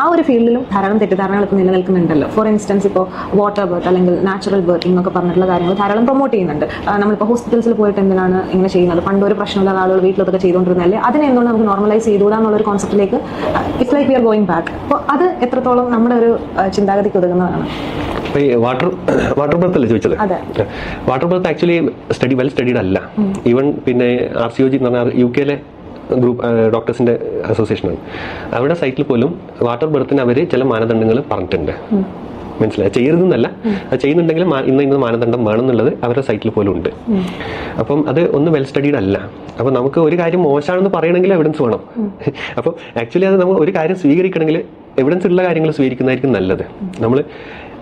ആ ഒരു ഫീൽഡിലും ധാരാളം തെറ്റിദ്ധാരണകൾ ഇപ്പോൾ നിലനിൽക്കുന്നുണ്ടല്ലോ. ഫോർ ഇൻസ്റ്റൻസ് ഇപ്പോൾ വാട്ടർ ബർത്ത് അല്ലെങ്കിൽ നാച്ചുറൽ ബർത്തിങ് എന്നൊക്കെ പറഞ്ഞിട്ടുള്ള കാര്യങ്ങൾ ധാരാളം പ്രൊമോട്ട് ചെയ്യുന്നുണ്ട്. നമ്മളിപ്പോൾ ഹോസ്പിറ്റൽസിൽ പോയിട്ട് എന്തിനാണ് ഇങ്ങനെ ചെയ്യുന്നത്? പണ്ട് ഒരു പ്രശ്നമില്ലാത്ത ആളുകൾ വീട്ടിലൊക്കെ ചെയ്തുകൊണ്ടിരുന്നല്ലേ അതിനെ എന്തുകൊണ്ട് നമുക്ക് നോർമലൈസ് ചെയ്തുകൂടാ എന്നുള്ളൊരു കോൺസെപ്റ്റിലേക്ക് it's like we are going back അപ്പോൾ അത് എത്രത്തോളം നമ്മുടെ ഒരു ചിന്താഗതിക്ക് ഒതുങ്ങുന്നതാണ്. അപ്പൊ ഈ വാട്ടർ വാട്ടർ ബർത്ത് അല്ലേ ചോദിച്ചത്. Water birth actually study well studied അല്ല. ഈവൻ പിന്നെ ആർ സി ഒ ജി എന്ന് പറഞ്ഞാൽ യു കെയിലെ ഗ്രൂപ്പ് ഡോക്ടേഴ്സിന്റെ അസോസിയേഷനാണ്. അവരുടെ സൈറ്റിൽ പോലും വാട്ടർ ബർത്തിന് അവർ ചില മാനദണ്ഡങ്ങൾ പറഞ്ഞിട്ടുണ്ട്. മനസ്സിലായി? ചെയ്യരുതെന്നല്ല. അത് ചെയ്യുന്നുണ്ടെങ്കിൽ ഇന്ന് ഇന്ന് മാനദണ്ഡം വേണമെന്നുള്ളത് അവരുടെ സൈറ്റിൽ പോലും ഉണ്ട്. അപ്പം അത് ഒന്ന് വെൽ സ്റ്റഡീഡ് അല്ല. അപ്പം നമുക്ക് ഒരു കാര്യം മോശമാണെന്ന് പറയണമെങ്കിൽ എവിഡൻസ് വേണം. അപ്പോൾ ആക്ച്വലി അത് നമ്മൾ ഒരു കാര്യം സ്വീകരിക്കണമെങ്കിൽ എവിഡൻസ് ഉള്ള കാര്യങ്ങൾ സ്വീകരിക്കുന്നതായിരിക്കും നല്ലത്. നമ്മൾ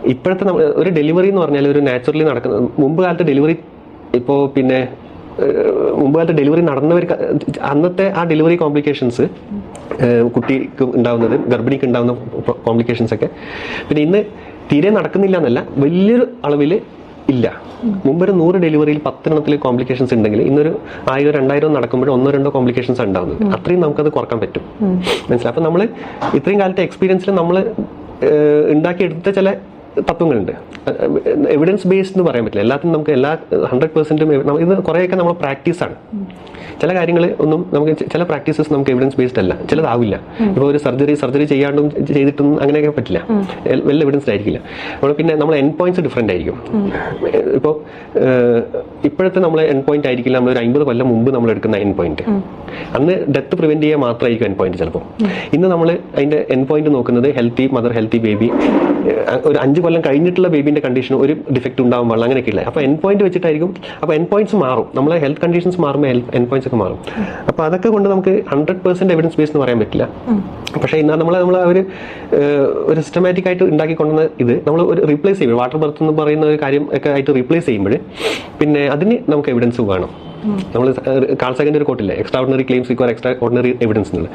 ഇപ്പോഴത്തെ ഒരു ഡെലിവറി എന്ന് പറഞ്ഞാൽ ഒരു നാച്ചുറലി നടക്കുന്ന മുമ്പ് കാലത്തെ ഡെലിവറി ഇപ്പോൾ പിന്നെ ഏഹ്, മുമ്പ് കാലത്ത് ഡെലിവറി നടന്നവർ അന്നത്തെ ആ ഡെലിവറി കോംപ്ലിക്കേഷൻസ് കുട്ടിക്ക് ഉണ്ടാവുന്നത് ഗർഭിണിക്ക് ഉണ്ടാവുന്ന കോംപ്ലിക്കേഷൻസ് ഒക്കെ. പിന്നെ ഇന്ന് തീരെ നടക്കുന്നില്ല എന്നല്ല വലിയൊരു അളവിൽ ഇല്ല. മുമ്പൊരു നൂറ് ഡെലിവറിയിൽ പത്തെണ്ണത്തിൽ കോംപ്ലിക്കേഷൻസ് ഉണ്ടെങ്കിൽ ഇന്നൊരു ആയിരം രണ്ടായിരം നടക്കുമ്പോൾ ഒന്നോ രണ്ടോ കോംപ്ലിക്കേഷൻസ് ഉണ്ടാവുന്നത്. അത്രയും നമുക്കത് കുറയ്ക്കാൻ പറ്റും. മനസ്സിലായി? അപ്പം നമ്മൾ ഇത്രയും കാലത്തെ എക്സ്പീരിയൻസിൽ നമ്മൾ ഉണ്ടാക്കിയെടുത്ത ചില തത്വങ്ങളുണ്ട്. എവിഡൻസ് ബേസ്ഡ് എന്ന് പറയാൻ പറ്റില്ല. എല്ലാത്തിനും നമുക്ക് എല്ലാ ഹൺഡ്രഡ് പെർസെന്റും ഇത് കുറേയൊക്കെ നമ്മൾ പ്രാക്ടീസാണ്. ചില കാര്യങ്ങൾ ഒന്നും നമുക്ക് ചില പ്രാക്ടീസസ് നമുക്ക് എവിഡൻസ് ബേസ്ഡ് അല്ല. ചിലതാവില്ല. ഇപ്പോൾ ഒരു സർജറി സർജറി ചെയ്യാണ്ടും ചെയ്തിട്ടും അങ്ങനെയൊക്കെ പറ്റില്ല. വെൽ എവിഡൻസ് ആയിരിക്കില്ല അപ്പോൾ പിന്നെ നമ്മൾ എൻ പോയിന്റ്സ് ഡിഫറെന്റ് ആയിരിക്കും ഇപ്പോൾ ഇപ്പോഴത്തെ നമ്മളെ എൻ പോയിന്റ് ആയിരിക്കില്ല. നമ്മൾ ഒരു അമ്പത് കൊല്ലം മുമ്പ് നമ്മൾ എടുക്കുന്ന എൻ പോയിന്റ് അന്ന് ഡെത്ത് പ്രിവെന്റ് ചെയ്യാൻ മാത്രമായിരിക്കും എൻ പോയിന്റ് ചിലപ്പോൾ ഇന്ന് നമ്മൾ അതിന്റെ എൻ പോയിന്റ് നോക്കുന്നത് ഹെൽത്തി മദർ ഹെൽത്തി ബേബി ഒരു അഞ്ച് കൊല്ലം കഴിഞ്ഞിട്ടുള്ള ബേബിന്റെ കണ്ടീഷൻ ഒരു ഡിഫക്റ്റ് ഉണ്ടാവാൻ പാടില്ല അങ്ങനെയൊക്കെയില്ല. അപ്പോൾ എൻ പോയിന്റ് വെച്ചിട്ടായിരിക്കും. അപ്പോൾ എൻ പോയിന്റ്സ് മാറും. നമ്മളെ ഹെൽത്ത് കണ്ടീഷൻസ് മാറുമ്പോൾ എൻ പോയിന്റ്സ് ഒക്കെ മാറും. അപ്പോൾ അതൊക്കെ കൊണ്ട് നമുക്ക് ഹൺഡ്രഡ് പെർസെന്റ് എവിഡൻസ് ബേസ് എന്ന് പറയാൻ പറ്റില്ല. പക്ഷേ ഇന്ന് നമ്മൾ നമ്മൾ ഒരു ഒരു സിസ്റ്റമാറ്റിക് ആയിട്ട് ഉണ്ടാക്കി കൊണ്ടുവന്ന ഇത് നമ്മൾ ഒരു റീപ്ലേസ് ചെയ്യും വാട്ടർ ബർത്ത് എന്ന് പറയുന്ന ഒരു കാര്യം ഒക്കെ ആയിട്ട് റീപ്ലേസ് ചെയ്യുമ്പോൾ പിന്നെ അതിന് നമുക്ക് എവിഡൻസ് വേണം. നമ്മൾ കാൾ സെക്കൻഡ് ഒരു കോട്ടില്ലേ extraordinary claims require extraordinary evidence എന്നുള്ളത്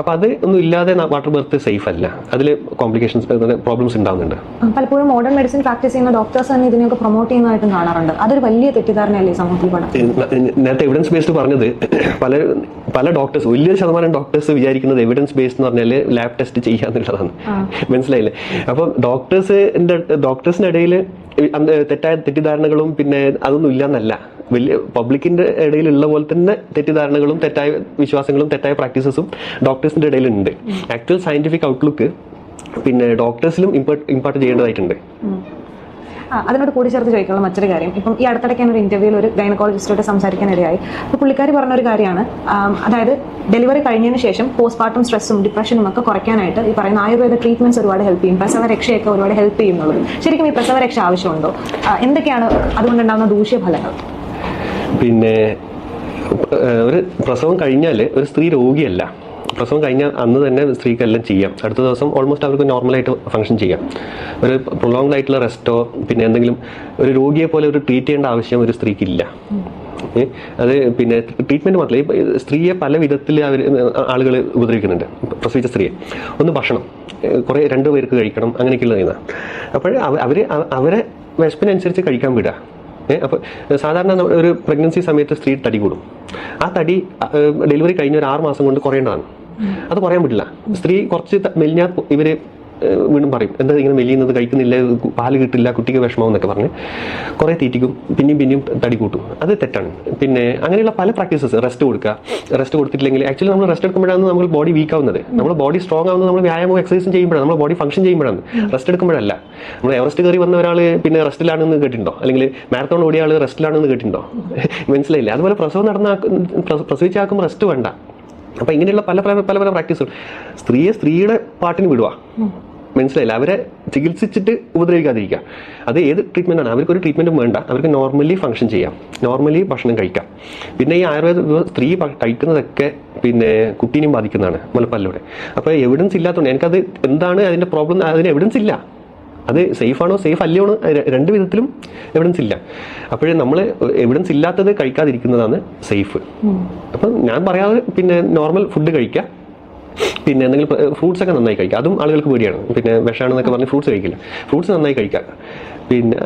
അപ്പോൾ അത് ഒന്നും ഇല്ലാതെ വാട്ടർ ബർത്ത് സേഫ് അല്ല. അതിൽ കോംപ്ലിക്കേഷൻസ് പ്രോബ്ലംസ് ഉണ്ടാവുന്നുണ്ട്. പലപ്പോഴും മോഡേൺ മെഡിസിൻ പ്രാക്ടീസ് ചെയ്യുന്ന ഡോക്ടേഴ്സ് തന്നെ ഇതിനൊക്കെ പ്രൊമോട്ട് ചെയ്യുന്നതായിട്ടും കാണാറുണ്ട്. അതൊരു വലിയ തെറ്റിദ്ധാരണയല്ലേ സമൂഹത്തിൽ നേരത്തെ എവിഡൻസ് ബേസ്ഡ് പറഞ്ഞത് പല പല ഡോക്ടേഴ്സ് വലിയ ശതമാനം ഡോക്ടേഴ്സ് വിചാരിക്കുന്നത് എവിഡൻസ് ബേസ്ഡ് എന്ന് പറഞ്ഞാൽ ലാബ് ടെസ്റ്റ് ചെയ്യാന്നുള്ളതാണ്. മനസ്സിലായില്ലേ? അപ്പം ഡോക്ടേഴ്സിന്റെ ഡോക്ടേഴ്സിന്റെ ഇടയിൽ തെറ്റായ തെറ്റിദ്ധാരണകളും പിന്നെ അതൊന്നും ഇല്ലാന്നല്ല. വലിയ പബ്ലിക്കിന്റെ ഇടയിലുള്ള പോലെ തന്നെ തെറ്റിദ്ധാരണകളും തെറ്റായ വിശ്വാസങ്ങളും തെറ്റായ പ്രാക്ടീസസും ഡോക്ടേഴ്സിന്റെ ഇടയിലുണ്ട്. ആക്ച്വൽ സയന്റിഫിക് ഔട്ട്ലുക്ക് പിന്നെ ഡോക്ടേഴ്സിലും ഇമ്പോർട്ട് ചെയ്യേണ്ടതായിട്ടുണ്ട്. അതിനോട് കൂടി ചേർത്ത് ചോദിക്കാനുള്ള മറ്റൊരു കാര്യം. ഇപ്പം ഈ അടുത്തിടയ്ക്ക് ഞാൻ ഒരു ഇന്റർവ്യൂവിൽ ഒരു ഗൈനക്കോളജിസ്റ്റോട്ട് സംസാരിക്കാൻ ഇടയായി അപ്പോൾ പുള്ളിക്കാരി പറഞ്ഞ ഒരു കാര്യമാണ് അതായത് ഡെലിവറി കഴിഞ്ഞതിന് ശേഷം പോസ്റ്റ്മോർട്ടം സ്ട്രെസ്സും ഡിപ്രഷനും ഒക്കെ കുറയ്ക്കാനായിട്ട് ഈ പറയുന്ന ആയുർവേദ ട്രീറ്റ്മെന്റ്സ് ഒരുപാട് ഹെൽപ്പ് ചെയ്യും. പ്രസവരക്ഷയൊക്കെ ഒരുപാട് ഹെൽപ്പ് ചെയ്യുന്നുള്ളത് ശരിക്കും ഈ പ്രസവ രക്ഷ ആവശ്യമുണ്ടോ? എന്തൊക്കെയാണ് അതുകൊണ്ടുണ്ടാകുന്ന ദൂഷ്യഫലങ്ങൾ? പിന്നെ ഒരു പ്രസവം കഴിഞ്ഞാൽ ഒരു സ്ത്രീ രോഗിയല്ല. പ്രസവം കഴിഞ്ഞ അന്ന് തന്നെ സ്ത്രീക്ക് എല്ലാം ചെയ്യാം. അടുത്ത ദിവസം ഓൾമോസ്റ്റ് അവർക്ക് നോർമലായിട്ട് ഫംഗ്ഷൻ ചെയ്യാം. ഒരു പ്രൊലോങ്ഡ് ആയിട്ടുള്ള റെസ്റ്റോ പിന്നെ എന്തെങ്കിലും ഒരു രോഗിയെ പോലെ ഒരു ട്രീറ്റ് ചെയ്യേണ്ട ആവശ്യം ഒരു സ്ത്രീക്കില്ല. അത് പിന്നെ ട്രീറ്റ്മെന്റ് മാത്രമല്ല സ്ത്രീയെ പല വിധത്തിൽ അവർ ആളുകൾ ഉപദ്രവിക്കുന്നുണ്ട്. പ്രസവിച്ച സ്ത്രീയെ. ഒന്ന് ഭക്ഷണം. കുറെ രണ്ട് പേർക്ക് കഴിക്കണം അങ്ങനെയൊക്കെയുള്ള കഴിയുന്ന അപ്പോൾ അവർ അവരെ വിശപ്പിനനുസരിച്ച് കഴിക്കാൻ വിടുക അപ്പോൾ സാധാരണ ഒരു പ്രഗ്നൻസി സമയത്ത് സ്ത്രീ തടി കൂടും. ആ തടി ഡെലിവറി കഴിഞ്ഞ ഒരു ആറ് മാസം കൊണ്ട് കുറയേണ്ടതാണ്. അത് പറയാൻ പറ്റില്ല. സ്ത്രീ കുറച്ച് മെലിഞ്ഞ മെലിഞ്ഞാൽ ഇവർ വീണ്ടും പറയും എന്താ ഇങ്ങനെ മെലിയുന്നത്? കഴിക്കുന്നില്ല പാൽ കിട്ടില്ല കുട്ടിക്ക് വിഷമം എന്നൊക്കെ പറഞ്ഞ് കുറേ തീറ്റിക്കും പിന്നെയും പിന്നെയും തടി കൂട്ടും. അത് തെറ്റാണ്. പിന്നെ അങ്ങനെയുള്ള പല പ്രാക്ടീസസ് റെസ്റ്റ് കൊടുക്കുക. റെസ്റ്റ് കൊടുത്തിട്ടില്ലെങ്കിൽ ആക്ച്വലി നമ്മൾ റെസ്റ്റ് എടുക്കുമ്പോഴാണ് നമ്മൾ ബോഡി വീക്ക് ആവുന്നത്. നമ്മൾ ബോഡി സ്ട്രോങ് ആവുന്നത് നമ്മൾ വ്യായാമം എക്സസൈസും ചെയ്യുമ്പോഴാണ്. നമ്മൾ ബോഡി ഫംഗ്ഷൻ ചെയ്യുമ്പോഴാണ്. റെസ്റ്റ് എടുക്കുമ്പോഴല്ല. നമ്മൾ എവറസ്റ്റ് കയറി വന്ന ഒരാൾ പിന്നെ റെസ്റ്റിലാണെന്ന് കേട്ടിട്ടുണ്ടോ? അല്ലെങ്കിൽ മാരത്തോൺ ഓടിയ ആൾ റെസ്റ്റിലാണെന്ന് കേട്ടിട്ടുണ്ടോ? മനസ്സിലായില്ലേ? അതുപോലെ പ്രസവം നടന്ന പ്രസവിച്ചാക്കുമ്പോൾ റെസ്റ്റ് വേണ്ട. അപ്പൊ ഇങ്ങനെയുള്ള പല പല പല പല പ്രാക്ടീസുകൾ സ്ത്രീയെ സ്ത്രീയുടെ പാട്ടിന് വിടുക മനസ്സിലായില്ല? അവരെ ചികിത്സിച്ചിട്ട് ഉപദ്രവിക്കാതിരിക്കുക. അത് ഏത് ട്രീറ്റ്മെന്റ് ആണ്? അവർക്ക് ഒരു ട്രീറ്റ്മെന്റും വേണ്ട. അവർക്ക് നോർമലി ഫംഗ്ഷൻ ചെയ്യാം. നോർമലി ഭക്ഷണം കഴിക്കാം. പിന്നെ ഈ ആയുർവേദ സ്ത്രീ കഴിക്കുന്നതൊക്കെ പിന്നെ കുട്ടീനെയും ബാധിക്കുന്നതാണ്. മുലപ്പല്ലൂടെ അപ്പോൾ എവിഡൻസ് ഇല്ലാത്തതുകൊണ്ട് എനിക്കത് എന്താണ് അതിന്റെ പ്രോബ്ലം അതിന് എവിഡൻസ് ഇല്ല. അത് സേഫ് ആണോ സേഫ് അല്ലയോ രണ്ട് വിധത്തിലും എവിഡൻസ് ഇല്ല. അപ്പോഴേ നമ്മൾ എവിഡൻസ് ഇല്ലാത്തത് കഴിക്കാതിരിക്കുന്നതാണ് സേഫ്. അപ്പം ഞാൻ പറയാതെ പിന്നെ നോർമൽ ഫുഡ് കഴിക്കുക പിന്നെ എന്തെങ്കിലും ഫ്രൂട്ട്സ് ഒക്കെ നന്നായി കഴിക്കുക അതും ആളുകൾക്ക് പേടിയാണ്. പിന്നെ വിഷമാണെന്നൊക്കെ പറഞ്ഞ് ഫ്രൂട്ട്സ് കഴിക്കില്ല. ഫ്രൂട്ട്സ് നന്നായി കഴിക്കുക പിന്നെ